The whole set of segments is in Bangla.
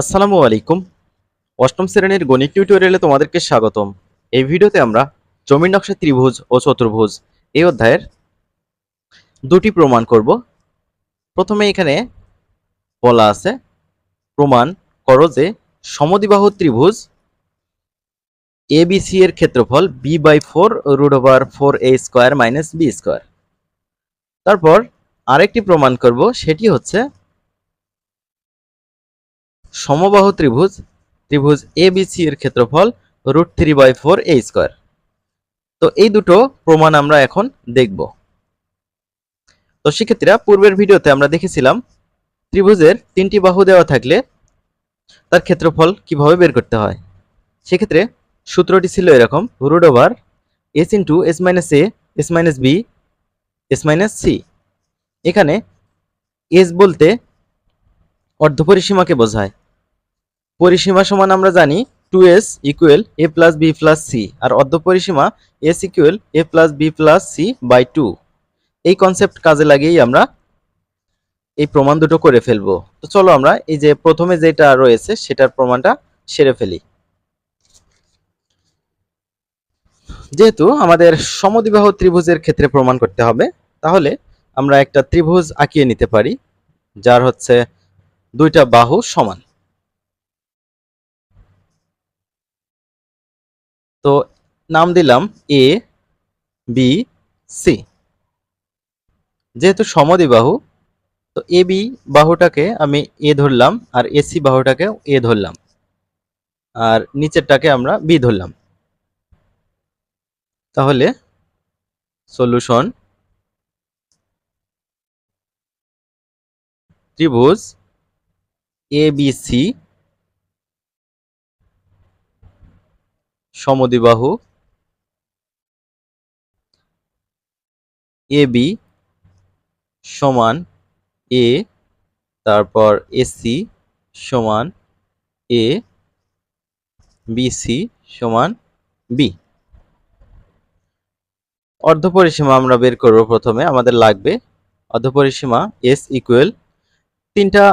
আসসালামু আলাইকুম। অষ্টম শ্রেণির গণিত টিউটোরিয়ালে তোমাদেরকে স্বাগতম। এই ভিডিওতে আমরা জমির নকশা ত্রিভুজ ও চতুর্ভুজ এই অধ্যায়ের দুটি প্রমাণ করব। প্রথমে এখানে বলা আছে, প্রমাণ করো যে সমদিবাহ ত্রিভুজ এ এবিসি এর ক্ষেত্রফল B by four root over four A square minus B square তারপর আরেকটি প্রমাণ করব, সেটি হচ্ছে সমবাহু ত্রিভুজ ত্রিভুজ এ বিসি এর ক্ষেত্রফল root three by four A square তো এই দুটো প্রমাণ আমরা এখন দেখব। তো শিক্ষার্থীরা পূর্বের ভিডিওতে আমরা দেখেছিলাম ত্রিভুজের তিনটি বাহু দেওয়া থাকলে তার ক্ষেত্রফল কীভাবে বের করতে হয়। সেক্ষেত্রে সূত্রটি ছিল এরকম root over S into S minus A S minus B S minus C এখানে এস বলতে অর্ধপরিসীমাকে বোঝায়। পরিসীমা সমান আমরা জানি two S equal A plus B plus C আর অর্ধ পরিসীমা S equal A plus B plus C by two এই কনসেপ্ট কাজে লাগিয়েই আমরা এই প্রমাণ দুটো করে ফেলব। তো চলো আমরা এই যে প্রথমে যেটা রয়েছে সেটার প্রমাণটা সেরে ফেলি। যেহেতু আমাদের সমদ্বিবাহ ত্রিভুজের ক্ষেত্রে প্রমাণ করতে হবে, তাহলে আমরা একটা ত্রিভুজ আঁকিয়ে নিতে পারি, যার হচ্ছে দুইটা বাহু সমান। তো নাম দিলাম এ বি সি যেহেতু সমদ্বিবাহু, তো এ বি বাহুটাকে আমি এ ধরলাম আর এসি বাহুটাকে এ ধরলাম। আর নিচেরটাকে আমরা বি ধরলাম। তাহলে সলিউশন ত্রিভুজ এ বি সি সমদ্বিবাহু এ বি সমান এ, তারপর এসি সমান এ, বিসি সমান বি। অর্ধপরিসীমা আমরা বের করব প্রথমে, আমাদের লাগবে অর্ধপরিসীমা এস ইকুয়াল তিনটা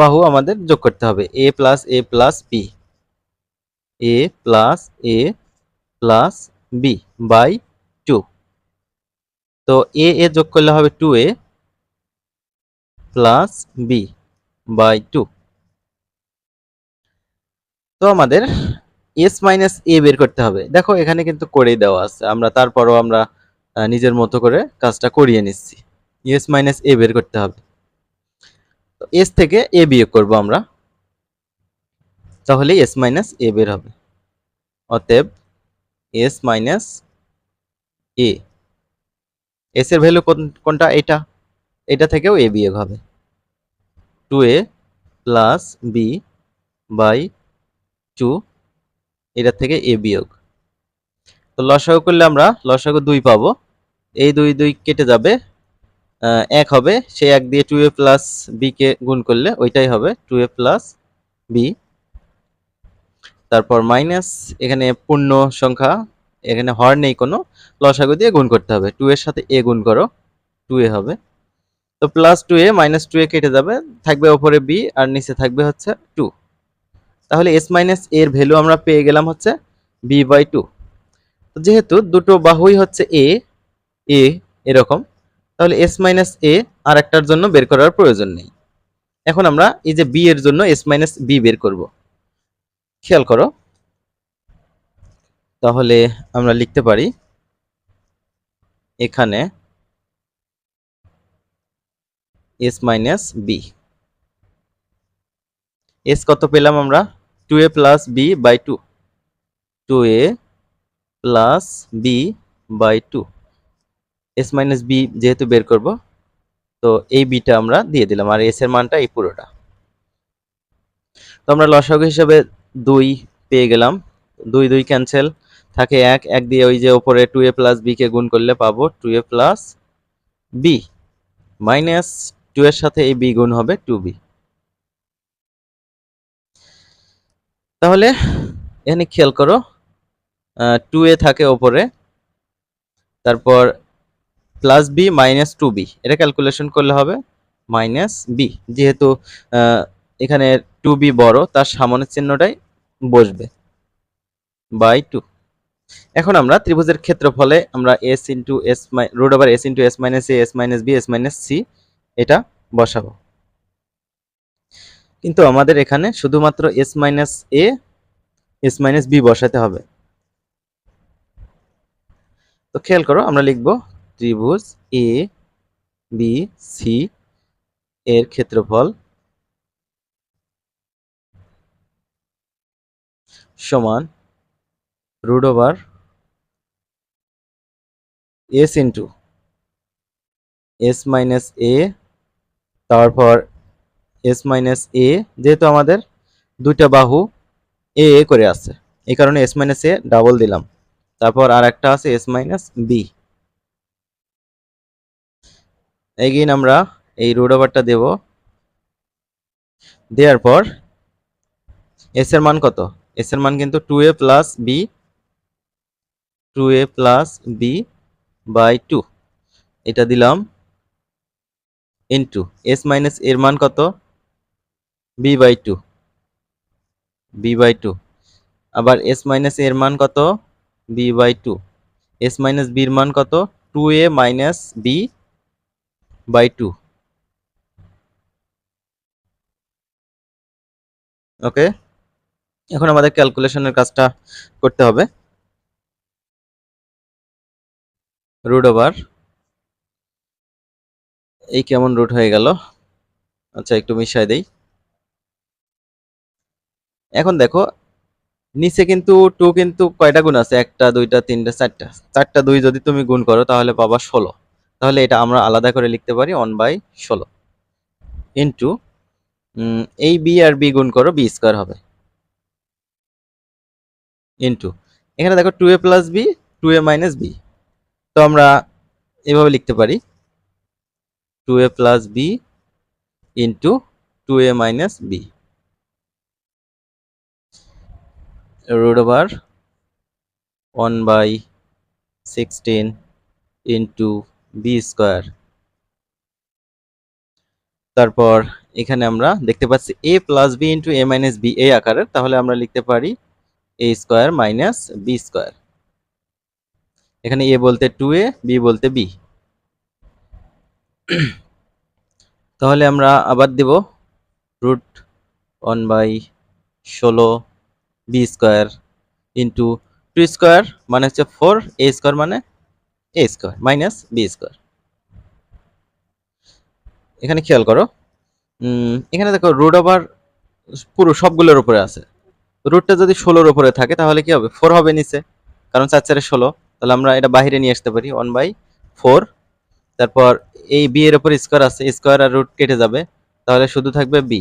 বাহু আমাদের যোগ করতে হবে, A plus A plus B. A plus A plus B by two তো এ এ যোগ করলে হবে two A plus B by two তো আমাদের এস মাইনাস এ বের করতে হবে। দেখো, এখানে কিন্তু করেই দেওয়া আছে। আমরা তারপরও আমরা নিজের মতো করে কাজটা করিয়ে নিচ্ছি। এস মাইনাস এ বের করতে হবে। এস থেকে এ বিয়োগ করব আমরা। তাহলে এস মাইনাস এ বের হবে। অতএব এস মাইনাস এ এস এর ভ্যালু কোনটা? এটা এটা থেকেও এ বিয়োগ হবে। Two A plus B by two এটা থেকে এ বিয়োগ। তো লসাগু করলে আমরা লসাগু দুই পাবো। এই দুই দুই কেটে যাবে এক হবে। সেই এক দিয়ে টু এ প্লাস বিকে গুণ করলে ওইটাই হবে। টু এ প্লাস বি তারপর মাইনাস এখানে পূর্ণ সংখ্যা, এখানে হর নেই কোনো, লসাগু দিয়ে গুণ করতে হবে। টু এর সাথে এ গুণ করো টু এ হবে। তো plus two A minus two A কেটে যাবে, থাকবে ওপরে বি আর নিচে থাকবে হচ্ছে টু তাহলে এস মাইনাস এর ভ্যালু আমরা পেয়ে গেলাম হচ্ছে বি বাই টু যেহেতু দুটো বাহুই হচ্ছে এ এ এরকম, তাহলে এস মাইনাস এ আর একটার জন্য বের করার প্রয়োজন নেই। এখন আমরা এই যে বি এর জন্য এস মাইনাস বি বের করব। খেয়াল করো। তাহলে আমরা লিখতে পারি এখানে এস মাইনাস বি এস কত পেলাম আমরা? Two A plus B by two two A plus B by two S minus B যেহেতু বের করব, তো এই বিটা আমরা দিয়ে দিলাম। আর এস এর মানটা এই পুরোটা। তো আমরা লসাগু হিসেবে দুই পেয়ে গেলাম। দুই দুই ক্যান্সেল থাকে এক এক দিয়ে ওই যে ওপরে টু এ প্লাস বি কে গুণ করলে পাবো two A plus B minus two এর সাথে এই বি গুণ হবে টু বি তাহলে এখানে খেয়াল করো টু এ থাকে ওপরে, তারপর plus B minus two B এটা ক্যালকুলেশন করলে হবে মাইনাস বি যেহেতু এখানে টু বি বড়, তার সামনের চিহ্নটাই বসবে। বাই টু এখন আমরা ত্রিভুজের ক্ষেত্রফলে আমরা S into S root over S into S minus A S minus B S minus C এটা বসাবো। কিন্তু আমাদের এখানে শুধুমাত্র S minus A S minus B বসাতে হবে। তো খেয়াল করো, আমরা লিখব ত্রিভুজ এ বি সি এর ক্ষেত্রফল সমান root over S into S minus A, তারপর এস মাইনাস এ, যেহেতু আমাদের দুইটা বাহু এ এ করে আছে, এই কারণে এস মাইনাস এ ডাবল দিলাম। তারপর আর একটা আছে এস মাইনাস বি। এগেইন আমরা এই রুট ওভারটা দেব। দেওয়ার পর এস এর মান কত? এস এর মান কিন্তু two A plus B two A plus B by two এটা দিলাম ইন্টু এস মাইনাস এর মান কত? B by two B by two আবার এস মাইনাস এর মান কত? B by two S minus বির মান কত? Two A minus B by two okay এখন আমাদের ক্যালকুলেশনের কাজটা করতে হবে। রুট ওভার এই কেমন রুট হয়ে গেল? আচ্ছা একটু মিশাই দেই। এখন দেখো, নিচে কিন্তু টু কিন্তু কয়টা গুণ আছে? একটা, দুইটা, তিনটা, চারটা। চারটা, দুই যদি তুমি গুণ করো, তাহলে পাবা ষোলো। তাহলে এটা আমরা আলাদা করে লিখতে পারি ওয়ান বাই ষোলো। ইন্টু এই বি আর বি গুণ করো বি স্কোয়ার হবে। ইন্টু এখানে দেখো two A plus B two A minus B তো আমরা এভাবে লিখতে পারি। Two A plus B into two A minus B root over 1 by 16 into b square তারপর এখানে আমরা দেখতে পাচ্ছি a plus B into A minus B এই আকারের তাহলে আমরা লিখতে পারি a square minus B square এখানে a বলতে টু এ বি বলতে বি তাহলে আমরা আবার দেব রুট ওয়ান বাই ষোলো B square into two square মানে হচ্ছে ফোর এ স্কোয়ার মানে A square minus B square এখানে খেয়াল করো এখানে দেখো রুট ওভার পুরো সবগুলোর উপরে আছে। রুটটা যদি ষোলোর উপরে থাকে, তাহলে কি হবে? ফোর হবে নিচে। কারণ চার চারে ষোলো। তাহলে আমরা এটা বাহিরে নিয়ে আসতে পারি। ওয়ান বাই ফোর তারপর এই বি এর উপর স্কোয়ার আছে। স্কোয়ার আর রুট কেটে যাবে। তাহলে শুধু থাকবে বি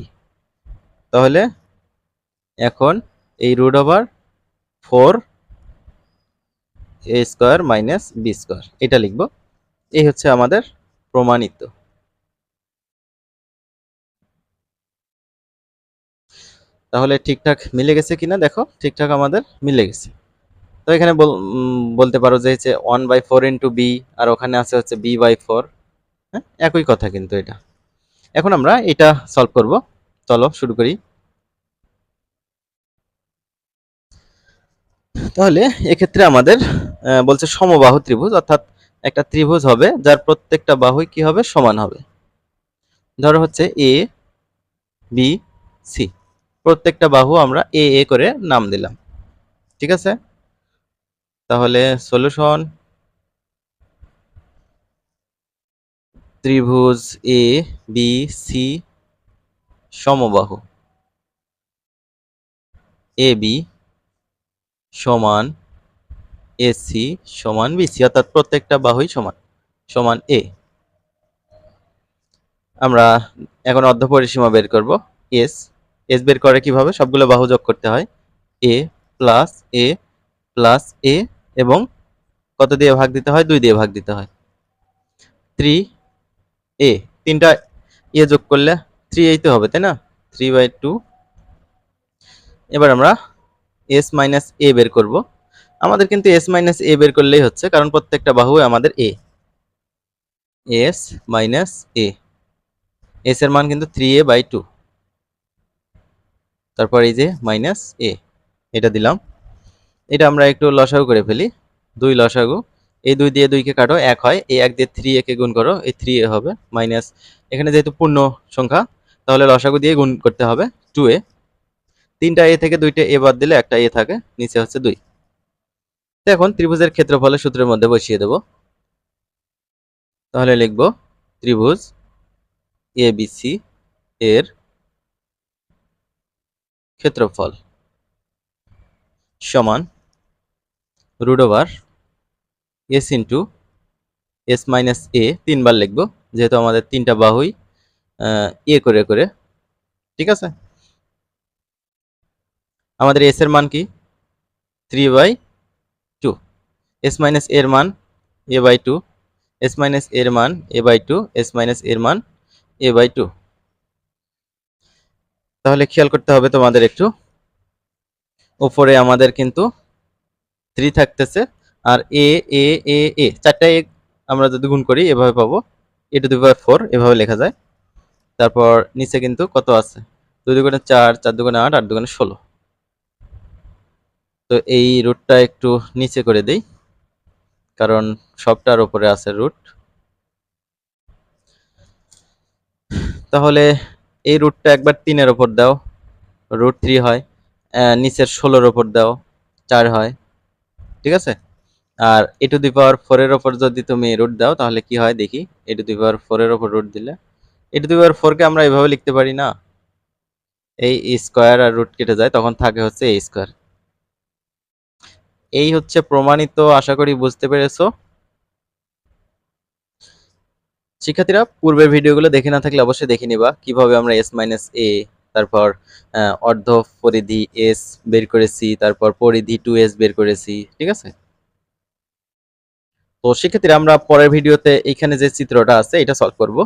তাহলে এখন এই root over four A square minus B square এটা লিখব। এই হচ্ছে আমাদের প্রমাণিত। তাহলে ঠিকঠাক মিলে গেছে কিনা দেখো, ঠিকঠাক আমাদের মিলে গেছে। তো এখানে বলতে পারো যে হচ্ছে one by four into B আর ওখানে আছে হচ্ছে বি বাই ফোর হ্যাঁ? একই কথা কিন্তু এটা। এখন আমরা এটা সলভ করব। চলো, শুরু করি। তাহলে এক্ষেত্রে আমাদের বলছে সমবাহু ত্রিভুজ, অর্থাৎ একটা ত্রিভুজ হবে, যার প্রত্যেকটা বাহুই কি হবে? সমান হবে। ধরো হচ্ছে এ বি সি প্রত্যেকটা বাহু আমরা এ এ করে নাম দিলাম। ঠিক আছে? তাহলে সলিউশন ত্রিভুজ এ বি সি সমবাহু। এ বি সমান এসি সমান বিসি অর্থাৎ প্রত্যেকটা বাহুই সমান সমান এ আমরা এখন অর্ধ পরিসীমা বের করব এস এস বের করে কীভাবে? সবগুলো বাহু যোগ করতে হয়। এ প্লাস এ প্লাস এ এবং কত দিয়ে ভাগ দিতে হয়? দুই দিয়ে ভাগ দিতে হয়। থ্রি এ তিনটা এ যোগ করলে থ্রি এইতে হবে, তাই না? থ্রি বাই টু এবার আমরা এস মাইনাস এ বের করব। আমাদের কিন্তু এস মাইনাস এ বের করলেই হচ্ছে, কারণ প্রত্যেকটা বাহু আমাদের A S minus A S এর মান কিন্তু থ্রি এ বাই টু তারপর এই যে মাইনাস এ এটা দিলাম। এটা আমরা একটু লসাগু করে ফেলি। দুই লসাগু। এই দুই দিয়ে দুইকে কাটো, এক হয়। এই এক দিয়ে থ্রি একে গুণ করো, এই থ্রি এ হবে মাইনাস এখানে যেহেতু পূর্ণ সংখ্যা, তাহলে লসাগু দিয়ে গুণ করতে হবে টু এ। তিনটা এ থেকে দুইটা এ বাদ দিলে একটা এ থাকে, নিচে হচ্ছে দুই। এখন ত্রিভুজের ক্ষেত্রফলের সূত্রের মধ্যে বসিয়ে দেব। তাহলে লিখব ত্রিভুজ এ বিসি এর ক্ষেত্রফল সমান root over S into S minus A, তিনবার লিখব, যেহেতু আমাদের তিনটা বাহুই এ করে করে, ঠিক আছে? আমাদের এস এর মান কি? Three by two. S minus এর মান A by two, S minus এর মান A by two, S minus এর মান এ বাই টু। তাহলে খেয়াল করতে হবে তোমাদের একটু। উপরে আমাদের কিন্তু থ্রি থাকতেছে, আর এ এ এ এ চারটা এ আমরা যদি গুণ করি, এভাবে পাবো। এ টু দি পাওয়ার ফোর এভাবে লেখা যায়। তারপর নিচে কিন্তু কত আছে? দুই দুগুণে চার চার দুগুণে আট আট দুগুণে ষোলো। তো এই রুটটা একটু নিচে করে দেই, কারণ সবটার উপরে আছে রুট তাহলে এই রুটটা একবার তিনের ওপর দাও। রুট থ্রি হয় নিচের ষোলোর ওপর দাও, চার হয়, ঠিক আছে? আর এ টু দি পাওয়ার ফোরের ওপর যদি তুমি রুট দাও, তাহলে কি হয় দেখি? এ টু দি পাওয়ার ফোরের ওপর রুট দিলে এ টু দি পাওয়ার ফোরকে আমরা এভাবে লিখতে পারি না। এই স্কোয়ার আর রুট কেটে যায়, তখন থাকে হচ্ছে এই স্কোয়ার এই হচ্ছে প্রমাণিত, আশা করি বুঝতে পেরেছ। শিক্ষার্থীরা, পূর্বের ভিডিওগুলো দেখে না থাকলে অবশ্যই দেখে নিবা। কীভাবে আমরা এস মাইনাস এ তারপর অর্ধ পরিধি এস বের করেছি, তারপর পরিধি টু এস বের করেছি, ঠিক আছে? তো শিক্ষার্থীরা, আমরা পরের ভিডিওতে এখানে যে চিত্রটা আছে, এটা সলভ করব।